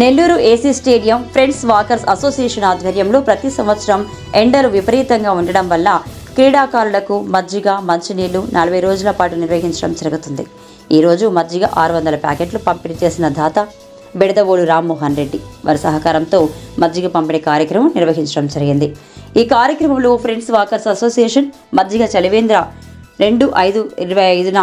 Nellore AC stadium friends walkers association ఆధ్వర్యంలో ప్రతి సంవత్సరం ఎండలు విపరీతంగా ఉండడం వల్ల క్రీడాకారులకు మజ్జిగ మంచినీళ్ళు నలభై రోజుల పాటు నిర్వహించడం జరుగుతుంది. ఈరోజు మజ్జిగ ఆరు వందల ప్యాకెట్లు పంపిణీ చేసిన దాత బెడదవోడు రామ్మోహన్ రెడ్డి వారి సహకారంతో మజ్జిగ పంపిణీ కార్యక్రమం నిర్వహించడం జరిగింది. ఈ కార్యక్రమంలో ఫ్రెండ్స్ వాకర్స్ అసోసియేషన్ మజ్జిగ చలివేంద్ర రెండు ఐదు ఇరవై ఐదున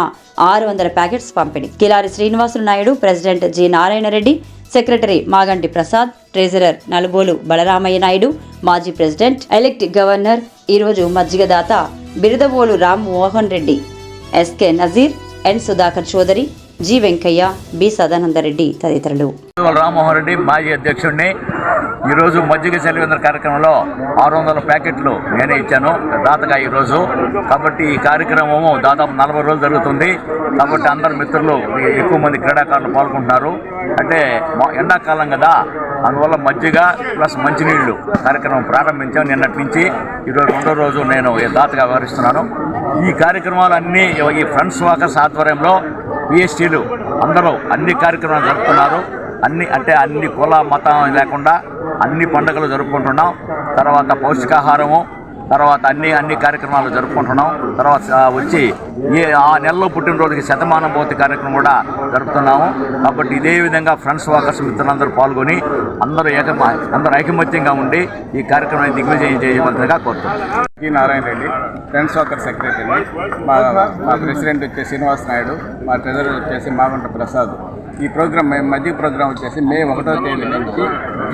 ఆరు వందల ప్యాకెట్స్ పంపిణీ. Kilari Srinivasulu Naidu president G Narayana Reddy secretary Maganti Prasad treasurer Nalubolu Balaramaiah Naidu మాజీ ప్రెసిడెంట్ ఎలెక్ట్ గవర్నర్ ఈరోజు మజ్జిగదాత Biradavolu Ram Mohan Reddy SK Nazeer N Sudhakar Chowdary G Venkaiah B Sadananda Reddy తదితరులు. రామ్మోహన్ రెడ్డి మాజీ అధ్యక్షుడిని ఈరోజు మజ్జిగ చలివేంద్ర కార్యక్రమంలో ఆరు వందల ప్యాకెట్లు నేనే ఇచ్చాను. దాతగా ఈరోజు. కాబట్టి ఈ కార్యక్రమము దాదాపు నలభై రోజులు జరుగుతుంది. కాబట్టి అందరు మిత్రులు ఎక్కువ మంది క్రీడాకారులు పాల్గొంటున్నారు. అంటే మా- ఎండాకాలం కదా. అందువల్ల మజ్జిగ ప్లస్ మంచినీళ్ళు కార్యక్రమం ప్రారంభించాం నిన్నటి నుంచి. ఈరోజు రెండో రోజు నేను దాతగా వ్యవహరిస్తున్నాను. ఈ కార్యక్రమాలు అన్నీ ఈ ఫ్రెండ్స్ వాకర్స్ ఆధ్వర్యంలో పిఎస్టీలు అందరూ అన్ని కార్యక్రమాలు జరుపుతున్నారు. అన్ని అంటే అన్ని కుల మతం లేకుండా అన్ని పండుగలు జరుపుకుంటున్నాం. తర్వాత పౌష్టికాహారము తర్వాత అన్ని అన్ని కార్యక్రమాలు జరుపుకుంటున్నాం. తర్వాత వచ్చి ఏ ఆ నెలలో పుట్టినరోజుకి శతమానం పోతి కార్యక్రమం కూడా జరుపుతున్నాము. కాబట్టి ఇదే విధంగా ఫ్రెండ్స్ వాకర్స్ మిత్రులందరూ పాల్గొని అందరూ ఏక అందరూ ఐకమత్యంగా ఉండి ఈ కార్యక్రమాన్ని దిగ్విజయం చేయవలసిందిగా కోరుతున్నాం. కి Narayana Reddy friends walker secretary మా మా ప్రెసిడెంట్ వచ్చేసి శ్రీనివాస్ నాయుడు మా ట్రెజరర్ వచ్చేసి మాగుంట ప్రసాద్. ఈ ప్రోగ్రామ్ మధ్య ప్రోగ్రామ్ వచ్చేసి మే ఒకటో తేదీ నుంచి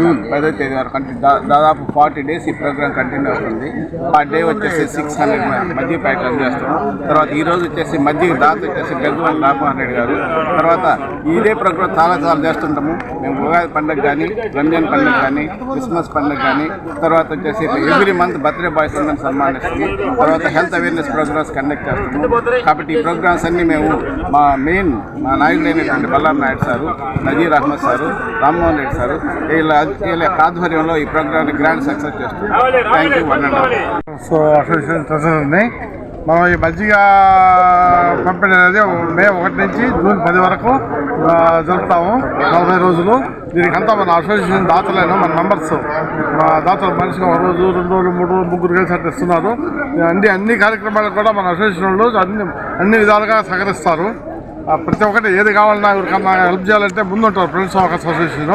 జూన్ పదో తేదీ వరకు అంటే దా- దాదాపు ఫార్టీ డేస్ ఈ ప్రోగ్రామ్ కంటిన్యూ అవుతుంది. పర్ డే వచ్చేసి సిక్స్ హండ్రెడ్ మధ్య ప్యాక్ అందజేస్తాం తర్వాత ఈ రోజు వచ్చేసి మధ్య దాత వచ్చేసి బెల్గవన్ రామ్మోహన్ రెడ్డి గారు. తర్వాత ఇదే ప్రోగ్రామ్ చాలా చాలా చేస్తుంటాము. మేము ఉగాది పండుగ కానీ రంజాన్ పండుగ కానీ క్రిస్మస్ పండుగ కానీ తర్వాత వచ్చేసి ఎవ్రీ మంత్ బర్త్డే బాయ్స్ అందరం సన్మానిస్తాము. తర్వాత హెల్త్ అవేర్నెస్ ప్రోగ్రామ్స్ కండక్ట్ చేస్తాము. కాబట్టి ఈ ప్రోగ్రామ్స్ అన్ని మేము మా మెయిన్ మా నాయకులైనటువంటి Ballam Naidu sir Nazeer Ahmed sir Rammohan Reddy sir వీళ్ళ వీళ్ళ ఆధ్వర్యంలో ఈ ప్రోగ్రామ్ని గ్రాండ్ సక్సెస్ చేస్తున్నాం thank you one and so association ట్రెజరర్ని మనం ఈ మజ్జిగ పంపిణీ అనేది మే ఒకటి నుంచి జూన్ పది వరకు జరుపుతాము నలభై రోజులు. దీనికంతా మన అసోసియేషన్ దాతలైన మన మెంబర్స్ మా దాతలు మనిషికి ఒక రోజు రెండు రోజులు మూడు రోజులు ముగ్గురు కలిసి అట్లా ఇస్తున్నారు అన్ని అన్ని కార్యక్రమాలకు కూడా మన అసోసియేషన్ వాళ్ళు అన్ని అన్ని విధాలుగా సహకరిస్తారు. ప్రతి ఒక్కటి ఏది కావాలన్నా ఎవరికన్నా హెల్ప్ చేయాలంటే ముందుంటారు ఫ్రెండ్స్ ఒక అసోసియేషన్.